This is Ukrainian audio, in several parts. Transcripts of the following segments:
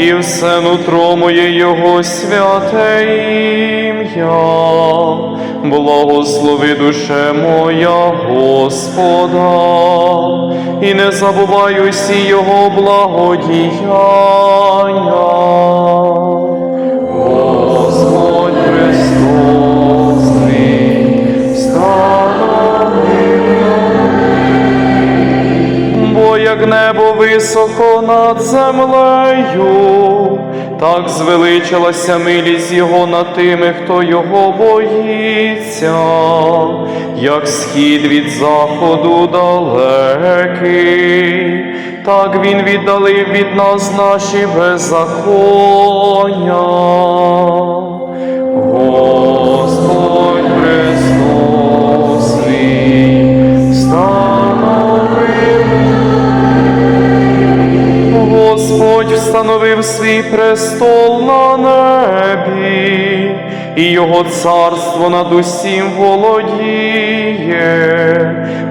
і все нутро моє Його святе ім'я. Благослови душе моя Господа, і не забувай усі Його благодіяння. Високо над землею, так звеличилася милість Його над тими, хто його боїться, як схід від заходу далекий, так він віддалив від нас наші беззаконня. І його царство над усім володіє.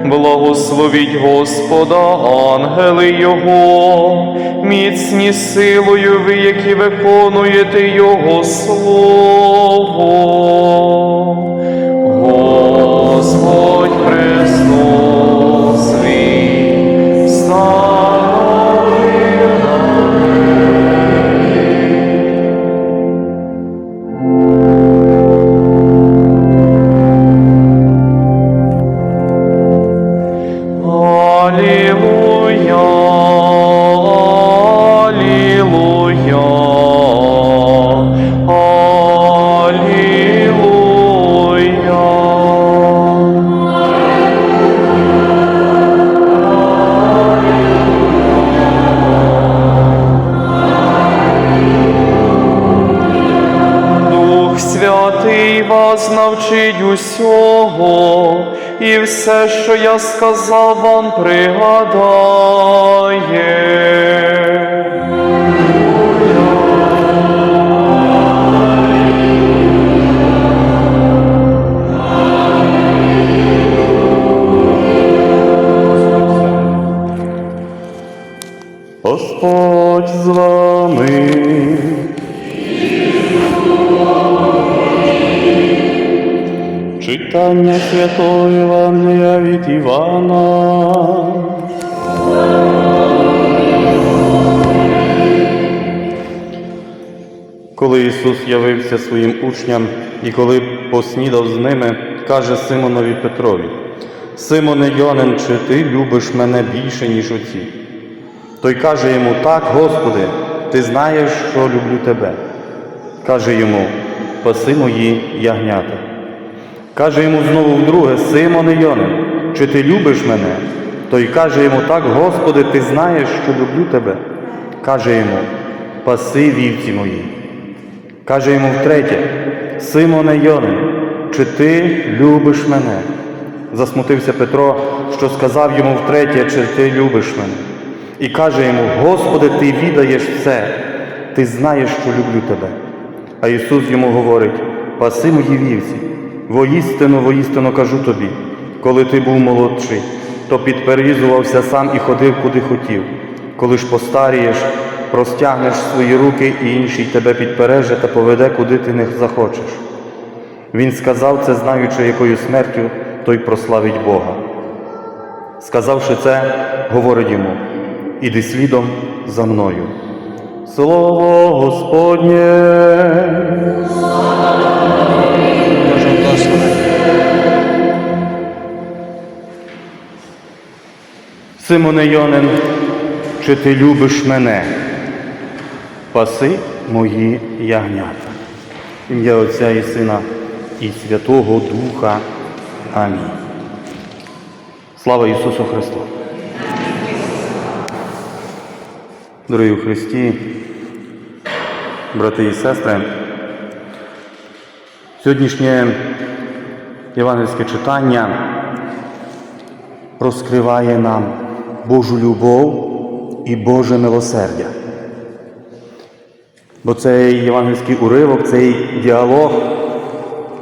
Благословіть Господа, ангели Його, міцні силою ви, які виконуєте Його слово. Алілуя, Алілуя, Алілуя. Дух Святий вас навчить усього, і Все, що я сказав, вам пригадає. Господь з вами. Читання Святого Євангелія від Івана. Коли Ісус явився своїм учням і коли поснідав з ними, каже Симонові Петрові: Симоне Йонин, чи ти любиш мене більше, ніж оці? Той каже йому: Так, Господи, ти знаєш, що люблю тебе. Каже йому: Паси мої ягнята. Каже йому знову вдруге, Симоне Йонин, чи ти любиш мене? Той каже йому, так, Господи, ти знаєш, що люблю тебе. Каже йому, паси вівці мої. Каже йому втретє, Симоне Йонин, чи ти любиш мене? Засмутився Петро, що сказав йому втретє, чи ти любиш мене. І каже йому, Господи, ти відаєш все, ти знаєш, що люблю тебе. А Ісус йому говорить: паси мої вівці, воістину, воістину кажу тобі, коли ти був молодший, то підперізувався сам і ходив, куди хотів. Коли ж постарієш, простягнеш свої руки, і інший тебе підпереже та поведе, куди ти не захочеш. Він сказав це, знаючи, якою смертю той прославить Бога. Сказавши це, говорить йому: Іди слідом за мною. Слово Господнє. Симоне Йонин, чи ти любиш мене? Паси мої ягнята. Ім'я Отця і Сина і Святого Духа. Амінь. Слава Ісусу Христу! Дорогі у Христі, брати і сестри, сьогоднішнє євангельське читання розкриває нам Божу любов і Боже милосердя. Бо цей євангельський уривок, цей діалог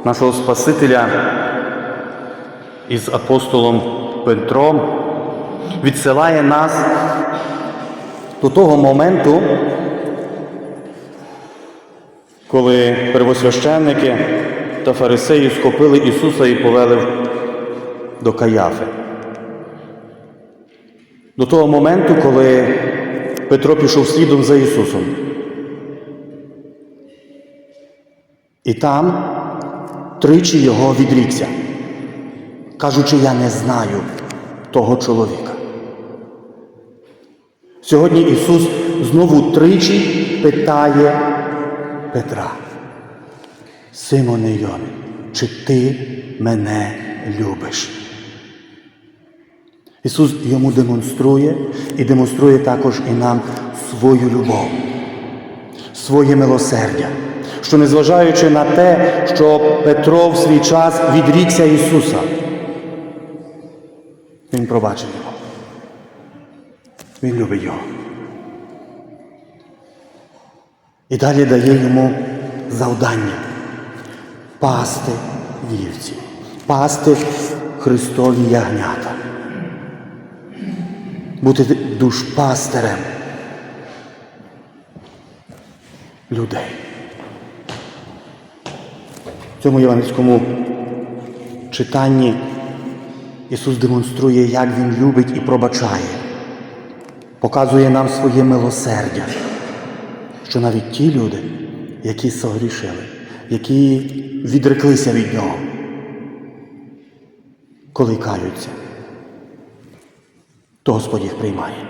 нашого Спасителя із апостолом Петром відсилає нас до того моменту, коли первосвященники та фарисеї схопили Ісуса і повели до Каяфи. До того моменту, коли Петро пішов слідом за Ісусом. І там тричі його відрікся, кажучи, я не знаю того чоловіка. Сьогодні Ісус знову тричі питає Петра. Симоне Йоне, чи ти мене любиш? Ісус йому демонструє і демонструє також і нам свою любов, своє милосердя, що незважаючи на те, що Петро в свій час відрікся Ісуса, Він пробачив його. Він любить його. І далі дає йому завдання пасти вівці, пасти Христові ягнята, бути душпастерем людей. В цьому євангельському читанні Ісус демонструє, як Він любить і пробачає, показує нам своє милосердя, що навіть ті люди, які согрішили, які відреклися від Нього, коли каються, то Господь їх приймає.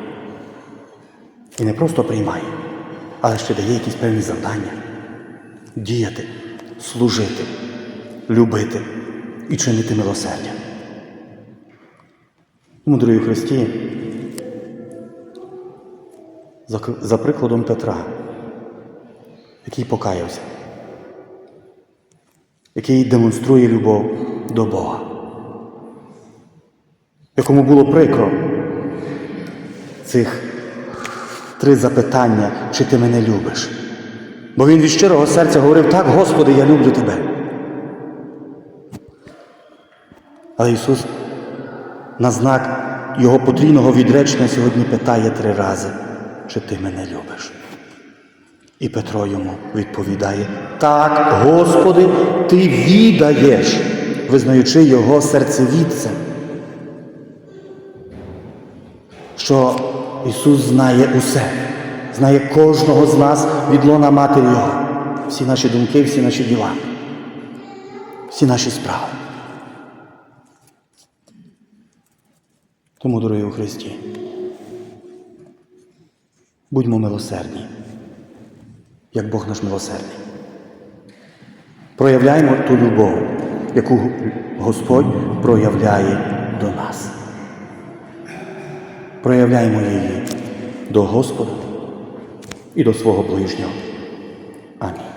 І не просто приймає, але ще дає якісь певні завдання діяти, служити, любити і чинити милосердя. Тому, дорогі Христі, за прикладом Петра, який покаявся, який демонструє любов до Бога, якому було прикро цих три запитання, чи ти мене любиш. Бо він від щирого серця говорив, так, Господи, я люблю тебе. Але Ісус на знак Його потрійного відречення сьогодні питає три рази, чи ти мене любиш. І Петро йому відповідає, так, Господи, Ти відаєш, визнаючи Його серцевідцем, що Ісус знає усе, знає кожного з нас від лона матері Його, всі наші думки, всі наші діла, всі наші справи. Тому, дорогі у Христі, будьмо милосердні, як Бог наш милосердний. Проявляємо ту любов, яку Господь проявляє до нас. Проявляємо її до Господа і до свого ближнього. Амінь.